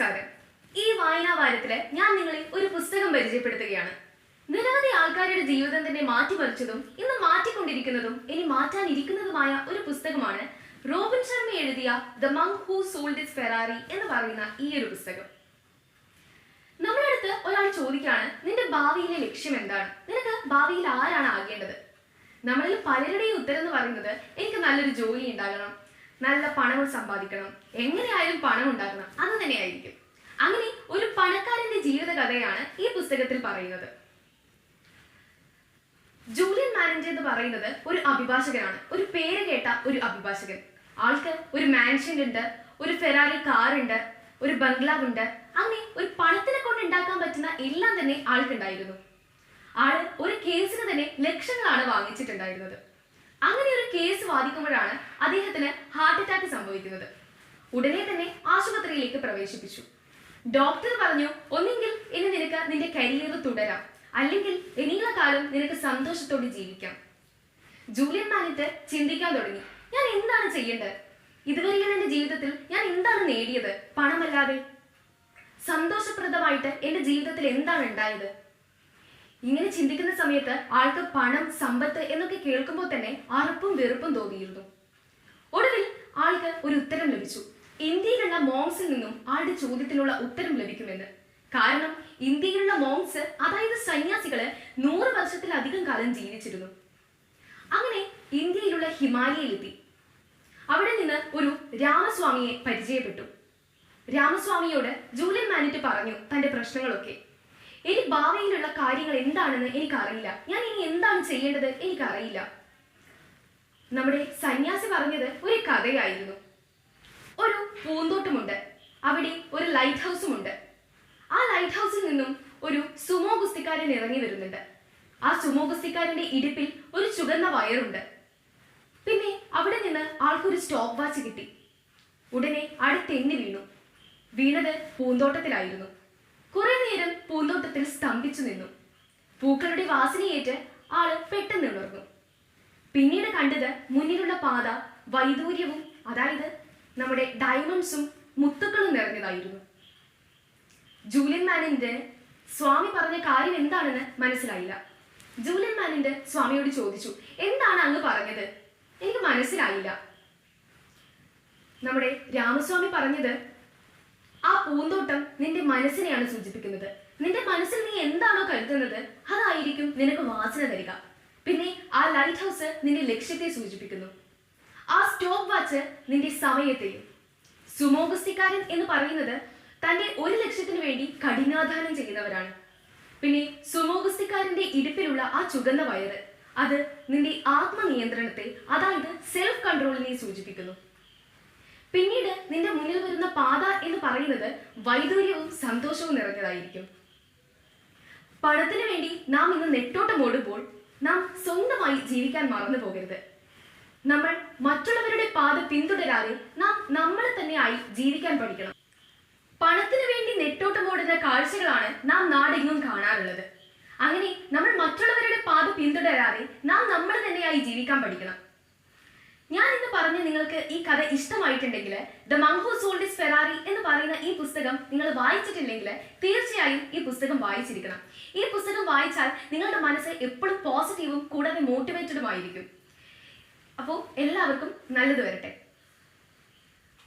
നമസ്കാരം. ഈ വായനാ വാരത്തിൽ ഞാൻ നിങ്ങളെ ഒരു പുസ്തകം പരിചയപ്പെടുത്തുകയാണ്. നിരവധി ആൾക്കാരുടെ ജീവിതം തന്നെ മാറ്റിമറിച്ചതും ഇന്ന് മാറ്റിക്കൊണ്ടിരിക്കുന്നതും ഇനി മാറ്റാനിരിക്കുന്നതുമായ ഒരു പുസ്തകമാണ് റോബിൻ ശർമ്മ എഴുതിയ the monk who sold his Ferrari എന്ന് പറയുന്ന ഈ ഒരു പുസ്തകം. നമ്മുടെ അടുത്ത് ഒരാൾ ചോദിക്കാണ് നിന്റെ ഭാവിയിലെ ലക്ഷ്യം എന്താണ്? നിനക്ക് ഭാവിയിൽ ആരാണ് ആകേണ്ടത്? നമ്മളിൽ പലരുടെയും ഉത്തരം എന്ന് പറയുന്നത് എനിക്ക് നല്ലൊരു ജോലി ഉണ്ടാകണം. നല്ല പണവും സമ്പാദിക്കണം. എങ്ങനെയായാലും പണം ഉണ്ടാക്കണം. അത് തന്നെയായിരിക്കും. അങ്ങനെ ഒരു പണക്കാരന്റെ ജീവിതകഥയാണ് ഈ പുസ്തകത്തിൽ പറയുന്നത്. ജൂലിയൻ മാനേജ് എന്ന് പറയുന്നത് ഒരു അഭിഭാഷകനാണ്. ഒരു പേര് കേട്ട ഒരു അഭിഭാഷകൻ. ആൾക്ക് ഒരു മാൻഷൻ ഉണ്ട് ഒരു ഫെറാറി കാറുണ്ട് ഒരു ബംഗ്ലാവ് ഉണ്ട്. അങ്ങനെ ഒരു പണത്തിനെ കൊണ്ട് ഉണ്ടാക്കാൻ പറ്റുന്ന എല്ലാം തന്നെ ആൾക്കുണ്ടായിരുന്നു. ആൾ ഒരു കേസിന് തന്നെ ലക്ഷങ്ങളാണ് വാങ്ങിച്ചിട്ടുണ്ടായിരുന്നത്. അങ്ങനെ ഒരു കേസ് വാദിക്കുമ്പോഴാണ് അദ്ദേഹത്തിന് ഹാർട്ട് അറ്റാക്ക് സംഭവിക്കുന്നത്. ഉടനെ തന്നെ ആശുപത്രിയിലേക്ക് പ്രവേശിപ്പിച്ചു. ഡോക്ടർ പറഞ്ഞു ഒന്നെങ്കിൽ ഇനി നിനക്ക് നിന്റെ കരിയർ തുടരാം. അല്ലെങ്കിൽ ഇനിയുള്ള കാലം നിനക്ക് സന്തോഷത്തോടെ ജീവിക്കാം. ജൂലിയൻ മാനിറ്റ് ചിന്തിക്കാൻ തുടങ്ങി. ഞാൻ എന്താണ് ചെയ്യേണ്ടത്? ഇതുവരെയുള്ള എന്റെ ജീവിതത്തിൽ ഞാൻ എന്താണ് നേടിയത്? പണമല്ലാതെ? സന്തോഷപ്രദമായിട്ട് എന്റെ ജീവിതത്തിൽ എന്താണ് ഉണ്ടായത്? ഇങ്ങനെ ചിന്തിക്കുന്ന സമയത്ത് ആൾക്ക് പണം സമ്പത്ത് എന്നൊക്കെ കേൾക്കുമ്പോൾ തന്നെ അറുപ്പും വെറുപ്പും തോന്നിയിരുന്നു. ഒടുവിൽ ആൾക്ക് ഒരു ഉത്തരം ലഭിച്ചു. ഇന്ത്യയിലുള്ള മോങ്സിൽ നിന്നും ആളുടെ ചോദ്യത്തിനുള്ള ഉത്തരം ലഭിക്കുമെന്ന്. കാരണം ഇന്ത്യയിലുള്ള മോങ്സ് അതായത് സന്യാസികൾ നൂറ് വർഷത്തിലധികം കാലം ജീവിച്ചിരുന്നു. അങ്ങനെ ഇന്ത്യയിലുള്ള ഹിമാലയയിലെത്തി. അവിടെ നിന്ന് ഒരു രാമസ്വാമിയെ പരിചയപ്പെട്ടു. രാമസ്വാമിയോട് ജൂലിയൻ മാനിറ്റ് പറഞ്ഞു തന്റെ പ്രശ്നങ്ങളൊക്കെ. ഇനി ഭാവിയിലുള്ള കാര്യങ്ങൾ എന്താണെന്ന് എനിക്കറിയില്ല. ഞാൻ ഇനി എന്താണ് ചെയ്യേണ്ടത് എനിക്കറിയില്ല. നമ്മുടെ സന്യാസി പറഞ്ഞത് ഒരു കഥയായിരുന്നു. ഒരു പൂന്തോട്ടമുണ്ട്. അവിടെ ഒരു ലൈറ്റ് ഹൗസും ഉണ്ട് ആ ലൈറ്റ് ഹൗസിൽ നിന്നും ഒരു സുമോ ഗുസ്തിക്കാരൻ ഇറങ്ങി വരുന്നുണ്ട്. ആ സുമോ ഗുസ്തിക്കാരന്റെ ഇടുപ്പിൽ ഒരു ചുവന്ന വയറുണ്ട്. പിന്നെ അവിടെ നിന്ന് ആൾക്കൊരു സ്റ്റോപ്പ് വാച്ച് കിട്ടി. ഉടനെ അടുത്തെന്ന് തെന്നി വീണു. വീണത് പൂന്തോട്ടത്തിലായിരുന്നു. പൂന്തോട്ടത്തിൽ സ്തംഭിച്ചു നിന്നു. പൂക്കളുടെ വാസനയേറ്റ് ആൾ പെട്ടെന്ന് ഉണർന്നു. പിന്നീട് കണ്ടത് മുന്നിലുള്ള പാത വൈദൂര്യവും അതായത് നമ്മുടെ ഡയമണ്ട്സും മുത്തുക്കളും നിറഞ്ഞതായിരുന്നു. ജൂലിയൻ മാനിന്റെ സ്വാമി പറഞ്ഞ കാര്യം എന്താണെന്ന് മനസ്സിലായില്ല. ജൂലിയൻ മാനിന്റെ സ്വാമിയോട് ചോദിച്ചു എന്താണ് അങ്ങ് പറഞ്ഞത്? എനിക്ക് മനസ്സിലായില്ല. നമ്മുടെ രാമസ്വാമി പറഞ്ഞത് ആ പൂന്തോട്ടം നിന്റെ മനസ്സിനെയാണ് സൂചിപ്പിക്കുന്നത്. നിന്റെ മനസ്സിൽ നീ എന്താണോ കരുതുന്നത് അതായിരിക്കും നിനക്ക് വാസന തരിക. പിന്നെ ആ ലൈറ്റ് ഹൗസ് നിന്റെ ലക്ഷ്യത്തെ സൂചിപ്പിക്കുന്നു. ആ സ്റ്റോപ്പ് വാച്ച് നിന്റെ സമയത്തെയും. സുമോഗസ്തിക്കാരൻ എന്ന് പറയുന്നത് തന്റെ ഒരു ലക്ഷ്യത്തിന് വേണ്ടി കഠിനാധാനം ചെയ്യുന്നവരാണ്. പിന്നെ സുമോഗസ്തിക്കാരന്റെ ഇടുപ്പിലുള്ള ആ ചുകന്ന വയറ് അത് നിന്റെ ആത്മനിയന്ത്രണത്തെ അതായത് സെൽഫ് കൺട്രോളിനെ സൂചിപ്പിക്കുന്നു. പിന്നീട് നിന്റെ മുന്നിൽ വരുന്ന പാത എന്ന് പറയുന്നത് വൈദൂര്യവും സന്തോഷവും നിറഞ്ഞതായിരിക്കും. പണത്തിന് വേണ്ടി നാം ഇന്ന് നെട്ടോട്ടം ഓടുമ്പോൾ നാം സ്വന്തമായി ജീവിക്കാൻ മറന്നു പോകരുത്. നമ്മൾ മറ്റുള്ളവരുടെ പാത പിന്തുടരാതെ നാം നമ്മളെ തന്നെയായി ജീവിക്കാൻ പഠിക്കണം. പണത്തിന് വേണ്ടി നെട്ടോട്ടമോടുന്ന കാഴ്ചകളാണ് നാം നാടെങ്ങും കാണാറുള്ളത്. അങ്ങനെ നമ്മൾ മറ്റുള്ളവരുടെ പാത പിന്തുടരാതെ നാം നമ്മൾ തന്നെയായി ജീവിക്കാൻ പഠിക്കണം. ഞാൻ ഇന്ന് പറഞ്ഞ നിങ്ങൾക്ക് ഈ കഥ ഇഷ്ടമായിട്ടുണ്ടെങ്കിൽ ദ സോൾഡ് സോൾഡിസ് ഫെറാറി എന്ന് പറയുന്ന ഈ പുസ്തകം നിങ്ങൾ വായിച്ചിട്ടില്ലെങ്കിൽ തീർച്ചയായും ഈ പുസ്തകം വായിച്ചിരിക്കണം. ഈ പുസ്തകം വായിച്ചാൽ നിങ്ങളുടെ മനസ്സ് എപ്പോഴും പോസിറ്റീവും കൂടാതെ മോട്ടിവേറ്റഡുമായിരിക്കും അപ്പോൾ എല്ലാവർക്കും നല്ലത് വരട്ടെ.